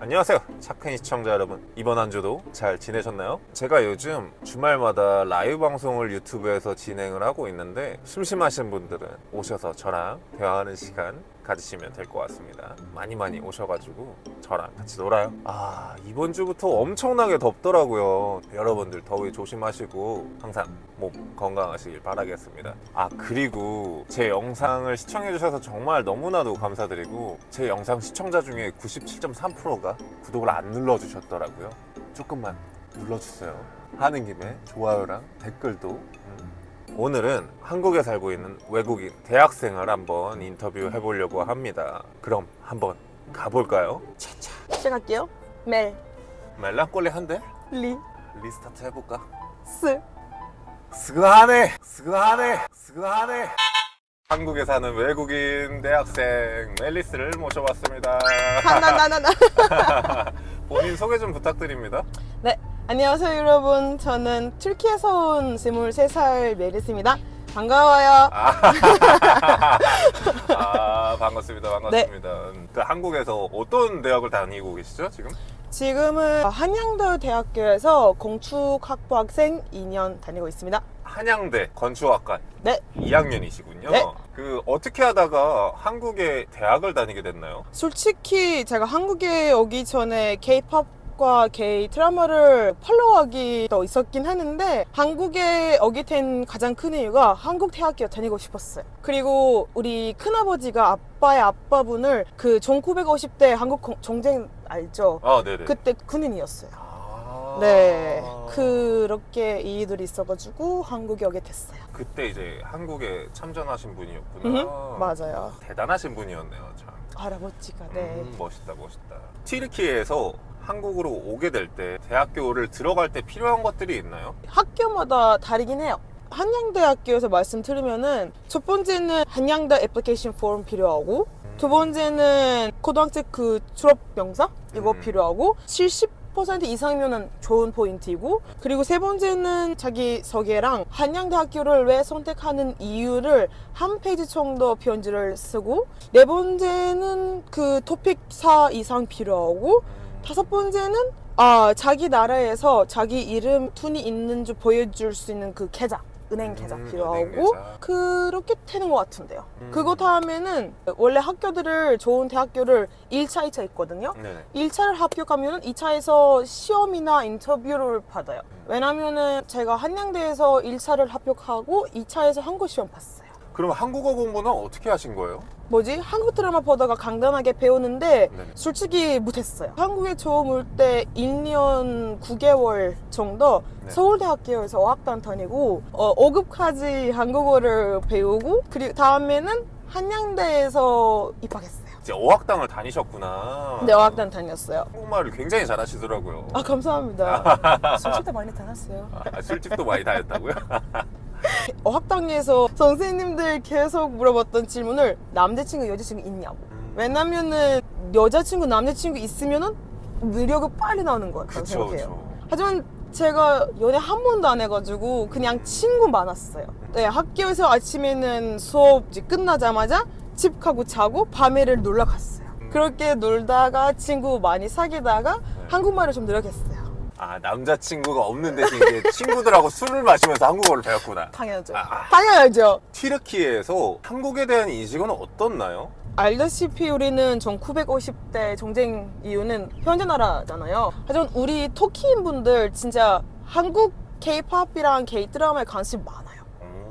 안녕하세요 착한 시청자 여러분 이번 한 주도 잘 지내셨나요? 제가 요즘 주말마다 라이브 방송을 유튜브에서 진행을 하고 있는데 심심하신 분들은 오셔서 저랑 대화하는 시간 가지시면 될 것 같습니다. 많이 많이 오셔가지고 저랑 같이 놀아요. 아 이번 주부터 엄청나게 덥더라고요. 여러분들 더위 조심하시고 항상 몸 건강하시길 바라겠습니다. 아 그리고 제 영상을 시청해주셔서 정말 너무나도 감사드리고 제 영상 시청자 중에 97.3%가 구독을 안 눌러주셨더라고요. 조금만 눌러주세요. 하는 김에 좋아요랑 댓글도 음. 오늘은 한국에 살고 있는 외국인 대학생을 한번 인터뷰해 보려고 합니다. 그럼 한번 가볼까요? 차차. 시작할게요. 멜, 멜랑꼴리 한데? 리, 리스타트 해볼까? 스. 스그하네! 스그하네! 스그하네! 한국에 사는 외국인 대학생 멜리스를 모셔봤습니다. 하나나나나. 본인 소개 좀 부탁드립니다. 네, 안녕하세요 여러분. 저는 튀르키에서 온 23살 메리스입니다. 반가워요. 아, 아, 반갑습니다 반갑습니다 네. 그 한국에서 어떤 대학을 다니고 계시죠 지금? 지금은 한양대 대학교에서 건축학부 학생 2년 다니고 있습니다. 한양대 건축학과 네, 2학년이시군요 네. 그 어떻게 하다가 한국에 대학을 다니게 됐나요? 솔직히 제가 한국에 오기 전에 K-팝 과 K 드라마를 팔로우하기 도 있었긴 하는데 한국에 오게 된 가장 큰 이유가 한국 대학교 다니고 싶었어요. 그리고 우리 큰아버지가 아빠의 아빠분을 그 1950대 한국 공- 정쟁 알죠? 아 네네 그때 군인이었어요. 아. 네, 그렇게 이유들이 있어가지고 한국에 오게 됐어요. 그때 이제 한국에 참전하신 분이었구나. 음흠, 맞아요. 대단하신 분이었네요, 참. 할아버지가 네. 음, 멋있다, 멋있다. 튀르키예에서 한국으로 오게 될 때 대학교를 들어갈 때 필요한 것들이 있나요? 학교마다 다르긴 해요. 한양대학교에서 말씀드리면은 첫 번째는 한양대 애플리케이션 폼 필요하고 두 번째는 고등학생 그 졸업 영상 이거 음. 필요하고 70% 이상이면은 좋은 포인트이고 그리고 세 번째는 자기 소개랑 한양대학교를 왜 선택하는 이유를 한 페이지 정도 편지를 쓰고 네 번째는 그 토픽 4 이상 필요하고 음, 다섯 번째는 아 자기 나라에서 자기 이름 툰이 있는지 보여줄 수 있는 그 계좌 은행 계좌 음, 필요하고 은행 계좌. 그렇게 되는 것 같은데요. 음. 그거 다음에는 원래 학교들을 좋은 대학교를 1차, 2차 있거든요. 네네. 1차를 합격하면 2차에서 시험이나 인터뷰를 받아요. 음. 왜냐면은 제가 한양대에서 1차를 합격하고 2차에서 한국 시험 봤어요. 그럼 한국어 공부는 어떻게 하신 거예요? 뭐지? 한국 드라마 보다가 간단하게 배우는데 네네. 솔직히 못했어요. 한국에 처음 올 때 1년 9개월 정도 네. 서울대학교에서 어학단 다니고 어, 5급까지 한국어를 배우고 그리고 다음에는 한양대에서 입학했어요. 이제 어학당을 다니셨구나. 네, 어학단 다녔어요. 한국말을 굉장히 잘하시더라고요. 아 감사합니다. 솔직히 많이 다녔어요. 아, 술집도 많이 다녔다고요? 어 학당에서 선생님들 계속 물어봤던 질문을 남자친구 여자친구 있냐고. 음. 왜냐면은 여자친구 남자친구 있으면은 의력이 빨리 나오는 것 같다고 그쵸, 생각해요. 그쵸. 하지만 제가 연애 한 번도 안 해가지고 그냥 친구 많았어요. 네, 학교에서 아침에는 수업 이제 끝나자마자 집 가고 자고 밤에를 놀러 갔어요. 음. 그렇게 놀다가 친구 많이 사귀다가 네. 한국말을 좀 늘어겠어요. 아, 남자친구가 없는 대신 이제 친구들하고 술을 마시면서 한국어를 배웠구나. 당연하죠. 아, 아. 당연하죠. 튀르키예에서 한국에 대한 인식은 어떻나요? 알다시피 우리는 1950대 정쟁 이유는 현재 나라잖아요. 하지만 우리 터키인 분들 진짜 한국 K-팝이랑 K-드라마에 관심 많아요.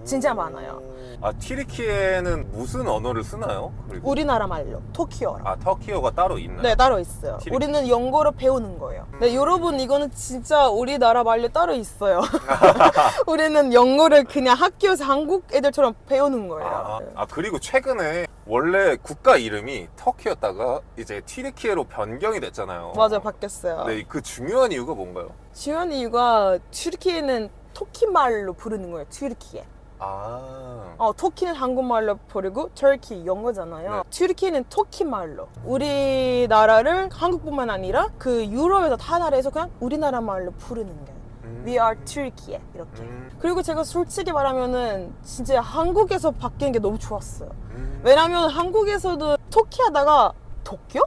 진짜 많아요. 아 튀르키예는 무슨 언어를 쓰나요? 그리고 우리나라 말로 터키어로. 아 터키어가 따로 있나요? 네, 따로 있어요. 티르키- 우리는 영어로 배우는 거예요. 네, 음. 여러분 이거는 진짜 우리나라 말로 따로 있어요. 우리는 영어를 그냥 학교에서 한국 애들처럼 배우는 거예요. 아, 아, 그리고 최근에 원래 국가 이름이 터키였다가 이제 튀르키예로 변경이 됐잖아요. 맞아, 바뀌었어요. 네, 그 중요한 이유가 뭔가요? 중요한 이유가 튀르키예는 터키 말로 부르는 거예요. 튀르키예. 아, 어, 터키는 한국말로 부르고 터키 영어잖아요. 네. 튀르키예는 터키 말로. 우리나라를 한국뿐만 아니라 그 유럽에서 타 나라에서 그냥 우리나라 말로 부르는 거예요. 음. We are Turkey 이렇게. 음, 그리고 제가 솔직히 말하면은 진짜 한국에서 바뀐 게 너무 좋았어요. 음. 왜냐면 한국에서도 터키 하다가 도쿄?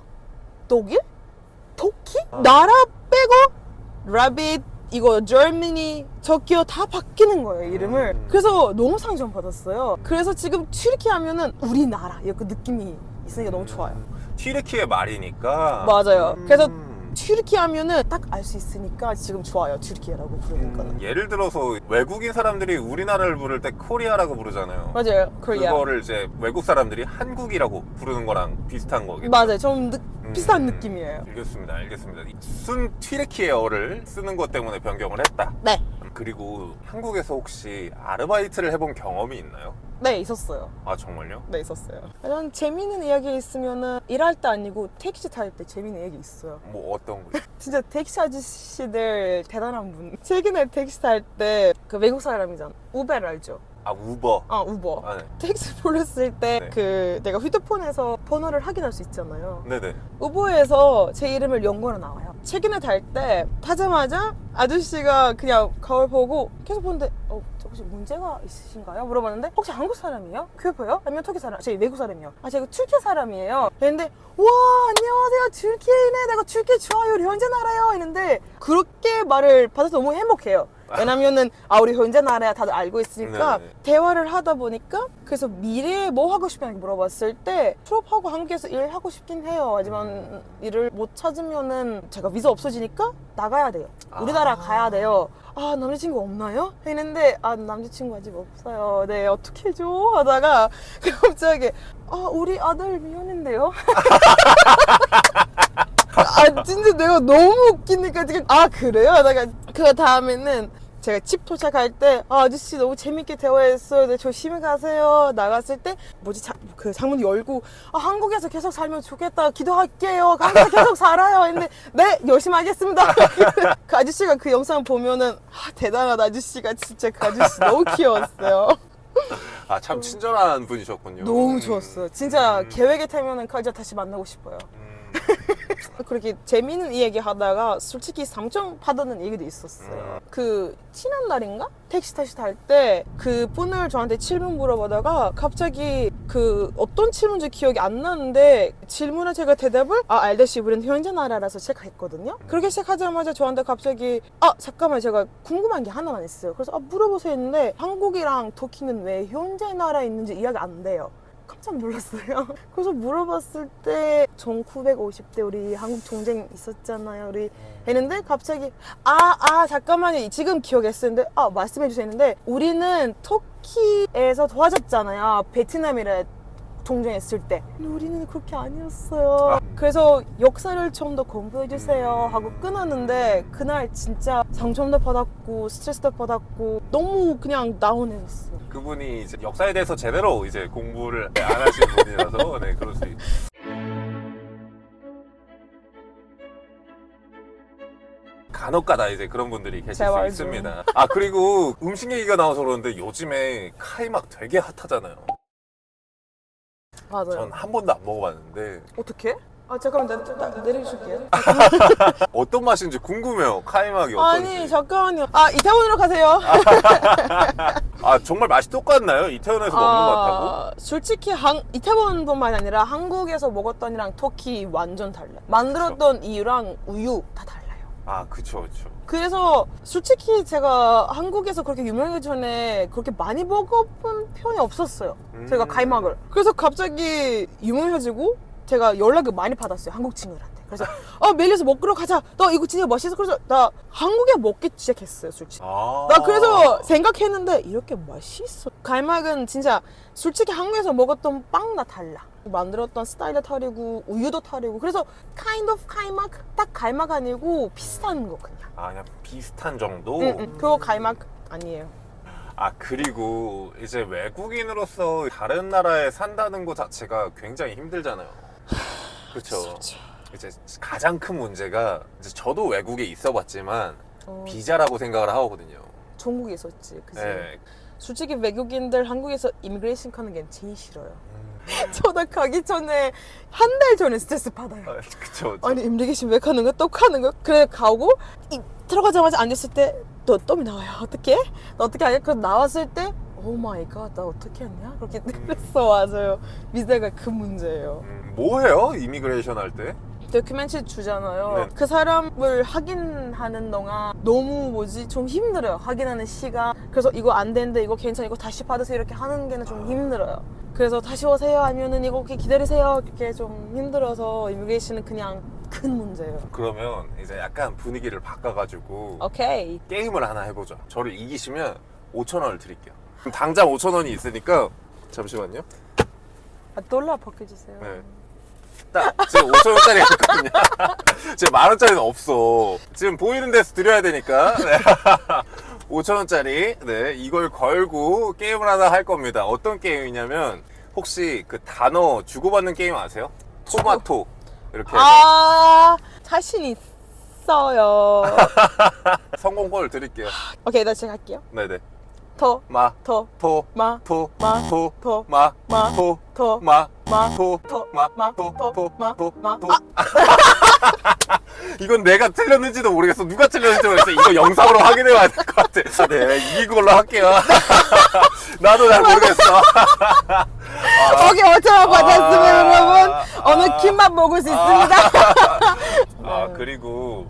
독일? 독일? 나라 빼고 라빗 이거 germany 저기요 다 바뀌는 거예요 이름을 음. 그래서 너무 상처 받았어요 그래서 지금 튀르키 하면은 우리나라 이렇게 느낌이 있으니까 너무 좋아요 튀르키의 말이니까. 맞아요. 음. 그래서 튀르키 하면은 딱 알 수 있으니까 지금 좋아요 튀르키라고 부르니까 음, 예를 들어서 외국인 사람들이 우리나라를 부를 때 코리아라고 부르잖아요. 맞아요 코리아 그거를 이제 외국 사람들이 한국이라고 부르는 거랑 비슷한 거겠죠. 맞아요 좀 느- 음, 비슷한 느낌이에요 알겠습니다. 알겠습니다. 순 튀르키예어를 쓰는 것 때문에 변경을 했다. 네. 그리고 한국에서 혹시 아르바이트를 해본 경험이 있나요? 네 있었어요 아 정말요? 네 있었어요 난 재미있는 이야기 있으면은 일할 때 아니고 택시 탈 때 재미있는 이야기 있어요 뭐 어떤 거? 진짜 택시 아저씨들 대단한 분. 최근에 택시 탈 때 그 외국 사람이잖아. 우베를 알죠? 아 우버. 아 우버. 아, 네. 택시 불렀을 때 네. 그 내가 휴대폰에서 번호를 확인할 수 있잖아요. 네네. 우버에서 제 이름을 연고로 나와요. 최근에 탈때 타자마자 아저씨가 그냥 거울 보고 계속 보는데 어, 저 혹시 문제가 있으신가요? 물어봤는데 혹시 한국 사람이에요? 교포요? 아니면 터키 사람? 제 외국 사람이요. 아 제가 튀르키 사람이에요. 했는데 와 안녕하세요 튀르키네 내가 튀르키 좋아요 우리 현재 나라요 했는데 그렇게 말을 받아서 너무 행복해요. 왜냐면은 아 우리 현재 나라야 다들 알고 있으니까 네네. 대화를 하다 보니까 그래서 미래에 뭐 하고 싶냐고 물어봤을 때 졸업하고 한국에서 일하고 싶긴 해요. 하지만 일을 못 찾으면은 제가 비자 없어지니까 나가야 돼요. 우리나라 아. 가야 돼요. 아 남자친구 없나요? 했는데 아 남자친구 아직 없어요. 네 어떻게 해줘? 하다가 갑자기 아 우리 아들 미혼인데요. 아 진짜 내가 너무 웃기니까 지금 아 그래요? 하다가 그 다음에는 제가 집 도착할 때 아, 아저씨 너무 재밌게 대화했어요. 네, 조심히 가세요. 나갔을 때 뭐지 자, 그 창문 열고 아, 한국에서 계속 살면 좋겠다. 기도할게요. 한국에서 계속 살아요. 했는데 네 열심히 하겠습니다. 그 아저씨가 그 영상 보면은 아, 대단하다 아저씨가 진짜 그 아저씨 너무 귀여웠어요. 아 참 친절한 분이셨군요. 너무 음. 좋았어요. 진짜 음. 계획에 타면은 가자 다시 만나고 싶어요. 음. 그렇게 재미있는 이야기 하다가 솔직히 상처 받는 얘기도 있었어요. 음. 그 지난 날인가 택시 타시 탈 때 그 분을 저한테 질문 물어보다가 갑자기 그 어떤 질문인지 기억이 안 나는데 질문에 제가 대답을 아 알다시 우리는 현재 나라라서 제가 했거든요. 그렇게 시작하자마자 저한테 갑자기 아 잠깐만 제가 궁금한 게 하나만 있어요. 그래서 아 물어보세요 했는데 한국이랑 터키는 왜 현재 나라에 있는지 이야기 안 돼요. 깜짝 놀랐어요. 그래서 물어봤을 때 1950대 우리 한국 전쟁 있었잖아요. 우리 했는데 갑자기 아 아 잠깐만요 지금 기억했었는데 아 말씀해 주세요 했는데 우리는 터키에서 도와줬잖아요. 베트남이랑 동정했을 때 근데 우리는 그렇게 아니었어요. 아. 그래서 역사를 좀 더 공부해 주세요 하고 끊었는데 그날 진짜 상처도 받았고 스트레스도 받았고 너무 그냥 다운해졌어요. 그분이 이제 역사에 대해서 제대로 이제 공부를 안 하신 분이라서 네 그럴 수 있. 간혹가다 이제 그런 분들이 계실 수 제발 좀. 있습니다. 아 그리고 음식 얘기가 나와서 그러는데 요즘에 카이막 되게 핫하잖아요. 맞아요. 전 한 번도 안 먹어봤는데 어떻게? 아 잠깐만 나, 나 내려줄게요. 어떤 맛인지 궁금해요. 카이막이 어떤지. 아니 잠깐만요. 아 이태원으로 가세요. 아 정말 맛이 똑같나요? 이태원에서 먹는 맛하고? 아, 솔직히 한, 이태원뿐만 아니라 한국에서 먹었던 이랑 터키 완전 달라 요. 만들었던 이유랑 우유 다 달라요. 아 그쵸 그쵸. 그래서 솔직히 제가 한국에서 그렇게 유명하기 전에 그렇게 많이 먹어본 편이 없었어요. 제가 음. 가이막을. 그래서 갑자기 유명해지고 제가 연락을 많이 받았어요. 한국 친구들한테. 그래서 어 멜리에서 먹으러 가자. 너 이거 진짜 맛있어. 그래서 나 한국에 먹기 시작했어요. 솔직히. 아. 나 그래서 생각했는데 이렇게 맛있어. 갈막은 진짜 솔직히 한국에서 먹었던 빵과 달라. 만들었던 스타일도 다르고 우유도 다르고 그래서 kind of 갈막 딱 갈막 아니고 비슷한 거 그냥. 아 그냥 비슷한 정도. 응, 응. 그거 갈막 아니에요. 아 그리고 이제 외국인으로서 다른 나라에 산다는 것 자체가 굉장히 힘들잖아요. 그렇죠. 이제 가장 큰 문제가 이제 저도 외국에 있어봤지만 어, 비자라고 생각을 하거든요. 중국에 있었지. 그지. 네. 솔직히 외국인들 한국에서 이미그레이션 가는 게 제일 싫어요. 음. 저도 가기 전에 한 달 전에 스트레스 받아요. 아, 그쵸. 그쵸. 아니 임리계신 왜 가는 거야? 또 가는 거야? 그래 가고 이, 들어가자마자 앉았을 때너 땀이 나와요. 어떻게? 너 어떻게 하냐? 그럼 나왔을 때 오 마이 갓, 나 어떻게 했냐? 그렇게 그랬어 맞아요. 비자가 그 문제예요. 음, 뭐 해요? 이미그레이션 할 때? 다큐멘터리 주잖아요. 네. 그 사람을 확인하는 동안 너무 뭐지 좀 힘들어요. 확인하는 시간. 그래서 이거 안 되는데 이거 괜찮아 이거 다시 받으세요 이렇게 하는 게는 좀 힘들어요. 그래서 다시 오세요 아니면은 이거 이렇게 기다리세요 이렇게 좀 힘들어서 이미그레이션은 그냥 큰 문제예요. 그러면 이제 약간 분위기를 바꿔가지고 오케이. 게임을 하나 해보죠. 저를 이기시면 5천 원을 드릴게요. 그럼 당장 5천 원이 있으니까 잠시만요. 아, 달러 바꿔주세요. 네. 딱 지금 5천 원짜리 있거든요. 지금 만 원짜리는 없어. 지금 보이는 데서 드려야 되니까. 네. 5천 원짜리 네 이걸 걸고 게임을 하나 할 겁니다. 어떤 게임이냐면 혹시 그 단어 주고받는 게임 아세요? 토마토 이렇게 해서 아 자신 있어요. 성공권을 드릴게요. 오케이 나 제가 할게요. 네네. 더, 마, 더, 토, 마, 토, 마, 토, 더, 마, 마, 토, 더, 마, 마, 토, 더, 마, 마, 토, 더, 토, 마, 토, 마. 토. 이건 내가 틀렸는지도 모르겠어. 누가 틀렸는지 모르겠어. 이거 영상으로 확인해 봐야 될 것 같아. 아, 네, 이긴 걸로 할게요. 나도 잘 모르겠어. 거기 5천 원 받았으면 아. 여러분 오늘 김밥 먹을 수 있습니다. 아, 그리고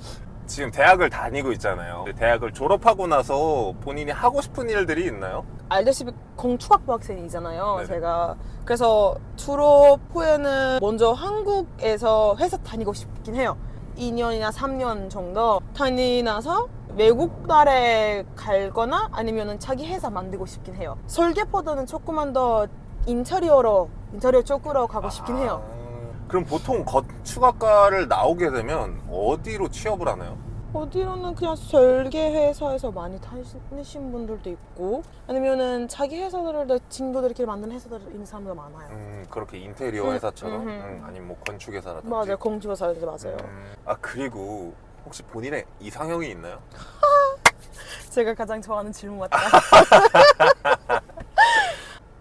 지금 대학을 다니고 있잖아요. 대학을 졸업하고 나서 본인이 하고 싶은 일들이 있나요? 알다시피 공초학부 학생이잖아요. 네네. 제가 그래서 졸업 후에는 먼저 한국에서 회사 다니고 싶긴 해요. 2년이나 3년 정도 다니나서 외국 나라에 갈거나 아니면은 자기 회사 만들고 싶긴 해요. 설계보다는 조금만 더 인테리어로 인테리어 쪽으로 가고 싶긴 해요. 아, 그럼 보통 건축학과를 나오게 되면 어디로 취업을 하나요? 어디로는 그냥 설계 회사에서 많이 다니신 분들도 있고 아니면은 자기 회사들을 친구들끼리 만드는 회사들 있는 사람도 많아요. 음, 그렇게 인테리어 음, 회사처럼 음, 음. 음, 아니면 뭐 건축 회사라든지. 맞아요, 공주가 사는데 맞아요. 음, 아 그리고 혹시 본인의 이상형이 있나요? 제가 가장 좋아하는 질문 같다.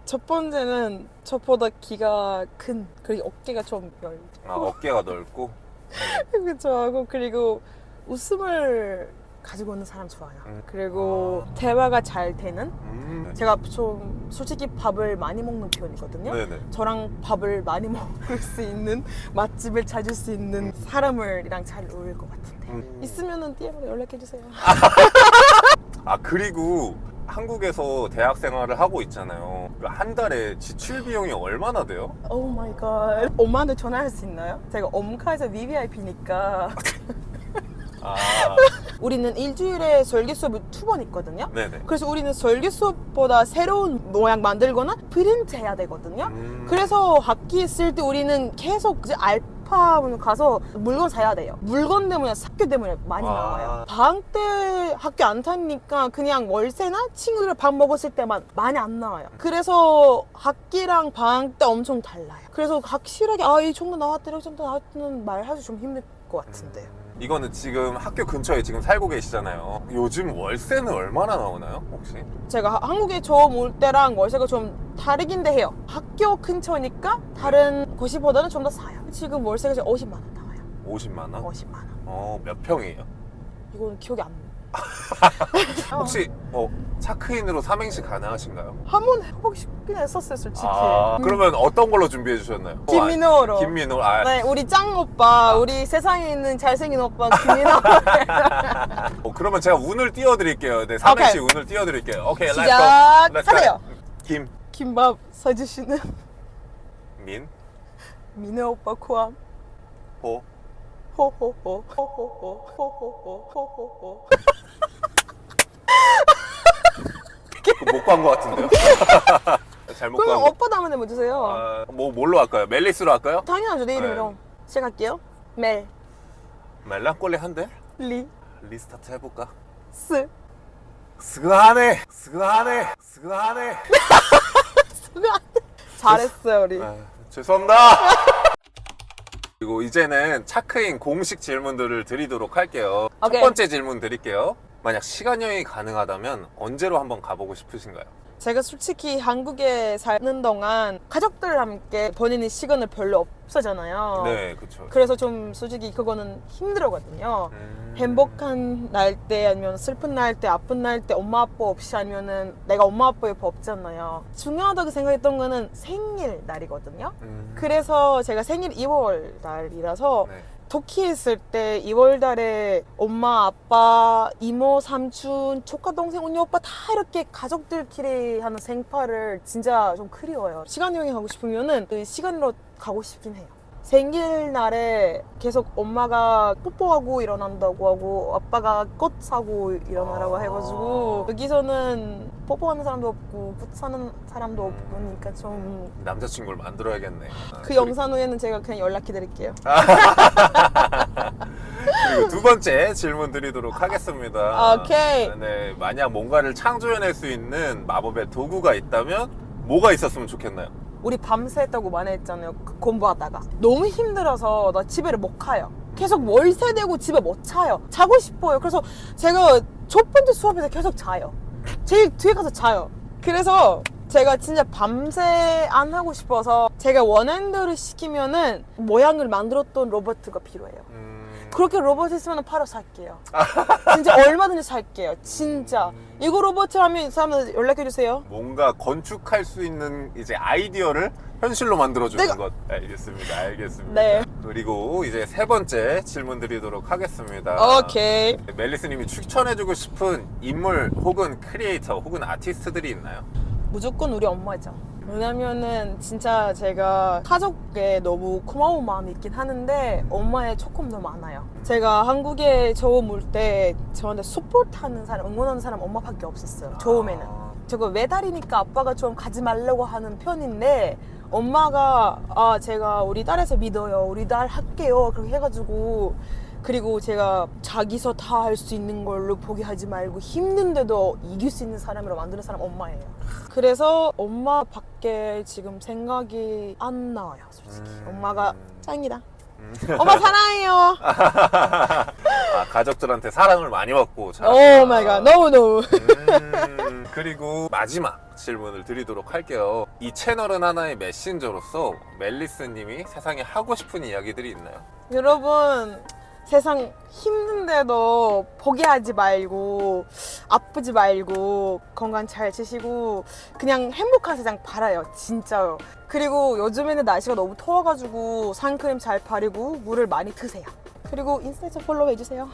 첫 번째는 저보다 키가 큰 그리고 어깨가 좀 넓. 아 어깨가 넓고. 그 좋아하고 그리고 웃음을 가지고 있는 사람 좋아요. 음. 그리고 대화가 잘 되는. 음. 제가 좀 솔직히 밥을 많이 먹는 편이거든요. 네네. 저랑 밥을 많이 먹을 수 있는 맛집을 찾을 수 있는 사람을이랑 잘 어울릴 것 같은데 음. 있으면은 DM으로 연락해 주세요. 아 그리고 한국에서 대학 생활을 하고 있잖아요. 그한 달에 지출 비용이 얼마나 돼요? 오 마이 갓. 엄마한테 전화할 수 있나요? 제가 엄카에서 VVIP니까 아 우리는 일주일에 설계 수업을 두번 있거든요. 네네. 그래서 우리는 설계 수업보다 새로운 모양 만들거나 프린트 해야 되거든요. 음. 그래서 학기 쓸때 우리는 계속 이제 알 파 가서 물건 사야 돼요. 물건 때문에 학교 때문에 많이 아. 나와요. 방학 때 학교 안 다니니까 그냥 월세나 친구들 밥 먹었을 때만 많이 안 나와요. 그래서 학기랑 방학 때 엄청 달라요. 그래서 확실하게 아 이 정도 나왔다 이 정도 나왔다는 말하기 좀 힘들 것 같은데. 음. 이거는 지금 학교 근처에 지금 살고 계시잖아요. 요즘 월세는 얼마나 나오나요? 혹시? 제가 하- 한국에 처음 올 때랑 월세가 좀 다르긴데 해요. 학교 근처니까 다른 곳이보다는 좀 더 싸요. 지금 월세가 지금 50만 원 나와요. 50만 원? 50만 원. 어, 몇 평이에요? 이거는 기억이 안 나. 혹시 어, 차크인으로 삼행시 가능하신가요? 한 번 해보고 싶긴 했었어요, 솔직히. 아, 음. 그러면 어떤 걸로 준비해 주셨나요? 김민호로. 어, 김민호. 아, 네, 우리 짱 오빠, 우리 세상에 있는 잘생긴 오빠 김민호. 어, 그러면 제가 운을 띄워 드릴게요. 네, 삼행시. 운을 띄워 드릴게요. 오케이, 렛츠 고. 시작하세요. 김, 김밥 사주시는 민, 민호 오빠 코암. 호. 호호호 호호호 호호호 호호호. 못간것 같은데요? 잘못 간 그럼 거. 오빠 다음에 해주세요. 아, 뭐 뭘로 할까요? 멜리스로 할까요? 당연하죠, 내 이름으로. 네. 시작할게요. 멜, 멜랑꼴리 한데? 리, 리스타트 해볼까? 스. 스그하네, 스그하네, 스그하네. 잘했어요, 우리. 아, 죄송합니다. 그리고 이제는 차크인 공식 질문들을 드리도록 할게요. 오케이. 첫 번째 질문 드릴게요. 만약 시간 여행이 가능하다면 언제로 한번 가보고 싶으신가요? 제가 솔직히 한국에 사는 동안 가족들과 함께 보내는 시간을 별로 없었잖아요. 네, 그렇죠. 그래서 좀 솔직히 그거는 힘들었거든요. 음. 행복한 날 때 아니면 슬픈 날 때 아픈 날 때 엄마 아빠 없이 아니면은 내가 엄마 아빠 옆에 없잖아요. 중요하다고 생각했던 거는 생일 날이거든요. 음. 그래서 제가 생일 2월 달이라서 네. 터키에 있을 때 2월 달에 엄마, 아빠, 이모, 삼촌, 조카, 동생, 언니, 오빠 다 이렇게 가족들끼리 하는 생파를 진짜 좀 그리워요. 시간 여행 하고 싶으면은 그 시간으로 가고 싶긴 해요. 생일날에 계속 엄마가 뽀뽀하고 일어난다고 하고 아빠가 꽃 사고 일어나라고 아. 해가지고 여기서는 뽀뽀하는 사람도 없고 꽃 사는 사람도 없으니까 좀그 남자친구를 만들어야겠네. 아, 영상 후에는 제가 그냥 연락 기다릴게요. 그리고 두 번째 질문 드리도록 하겠습니다. 오케이. 네, 만약 뭔가를 창조해낼 수 있는 마법의 도구가 있다면 뭐가 있었으면 좋겠나요? 우리 밤새 했다고 말했잖아요. 그 공부하다가 너무 힘들어서 나 집에를 못 가요. 계속 월세 내고 집에 못 차요. 자고 싶어요. 그래서 제가 첫 번째 수업에서 계속 자요. 제일 뒤에 가서 자요. 그래서 제가 진짜 밤새 안 하고 싶어서 제가 대로 시키면은 모양을 만들었던 로봇가 필요해요. 음, 그렇게 로봇 있으면 바로 살게요. 진짜 얼마든지 살게요. 진짜. 이거 로봇 하면 사람들 연락해 주세요. 뭔가 건축할 수 있는 이제 아이디어를 현실로 만들어주는 내가- 것. 알겠습니다. 알겠습니다. 네. 그리고 이제 세 번째 질문 드리도록 하겠습니다. 오케이. 멜리스님이 추천해주고 싶은 인물 혹은 크리에이터 혹은 아티스트들이 있나요? 무조건 우리 엄마죠. 왜냐면은 진짜 제가 가족에 너무 고마운 마음이 있긴 하는데 엄마에 조금 더 많아요. 제가 한국에 처음 올 때 저한테 서포트하는 사람, 응원하는 사람 엄마밖에 없었어요. 처음에는. 아, 저거 외달이니까 아빠가 좀 가지 말라고 하는 편인데 엄마가 아 제가 우리 딸에서 믿어요 우리 딸 할게요 그렇게 해가지고 그리고 제가 자기서 다 할 수 있는 걸로 포기하지 말고 힘든데도 이길 수 있는 사람으로 만드는 사람 엄마예요 그래서 엄마 밖에 지금 생각이 안 나와요 솔직히 음. 엄마가 짱이다 음. 엄마 사랑해요 아, 가족들한테 사랑을 많이 받고 자. 오 마이 갓 너무 너무 음, 그리고 마지막 질문을 드리도록 할게요. 이 채널은 하나의 메신저로서 멜리스님이 세상에 하고 싶은 이야기들이 있나요? 여러분 세상 힘든데도 포기하지 말고 아프지 말고 건강 잘 지시고 그냥 행복한 세상 바라요 진짜요. 그리고 요즘에는 날씨가 너무 더워가지고 선크림 잘 바르고 물을 많이 드세요 그리고 인스타에서 팔로우 해주세요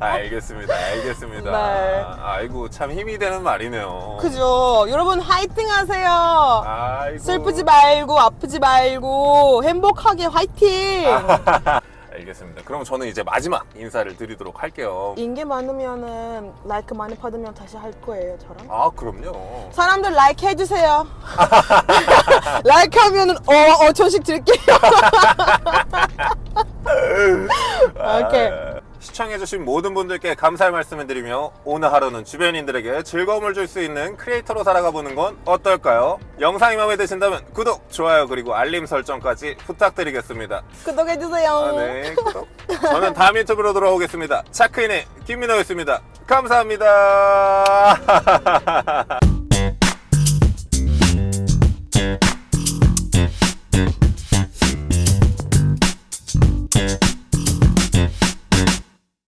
알겠습니다. 알겠습니다. 네. 아이고 참 힘이 되는 말이네요. 그죠 여러분 화이팅 하세요 아이고. 슬프지 말고 아프지 말고 행복하게 화이팅 알겠습니다. 그럼 저는 이제 마지막 인사를 드리도록 할게요. 인기 많으면은 라이크 많이 받으면 다시 할 거예요 저랑 아 그럼요. 사람들 라이크 해주세요. 라이크 하면은 어, 어, 조식 드릴게요. 오케이. 아, 시청해주신 모든 분들께 감사의 말씀을 드리며 오늘 하루는 주변인들에게 즐거움을 줄 수 있는 크리에이터로 살아가 보는 건 어떨까요? 영상이 마음에 드신다면 구독, 좋아요 그리고 알림 설정까지 부탁드리겠습니다. 구독해주세요. 아, 네, 구독. 저는 다음 유튜브로 돌아오겠습니다. 차크인의 김민호였습니다. 감사합니다.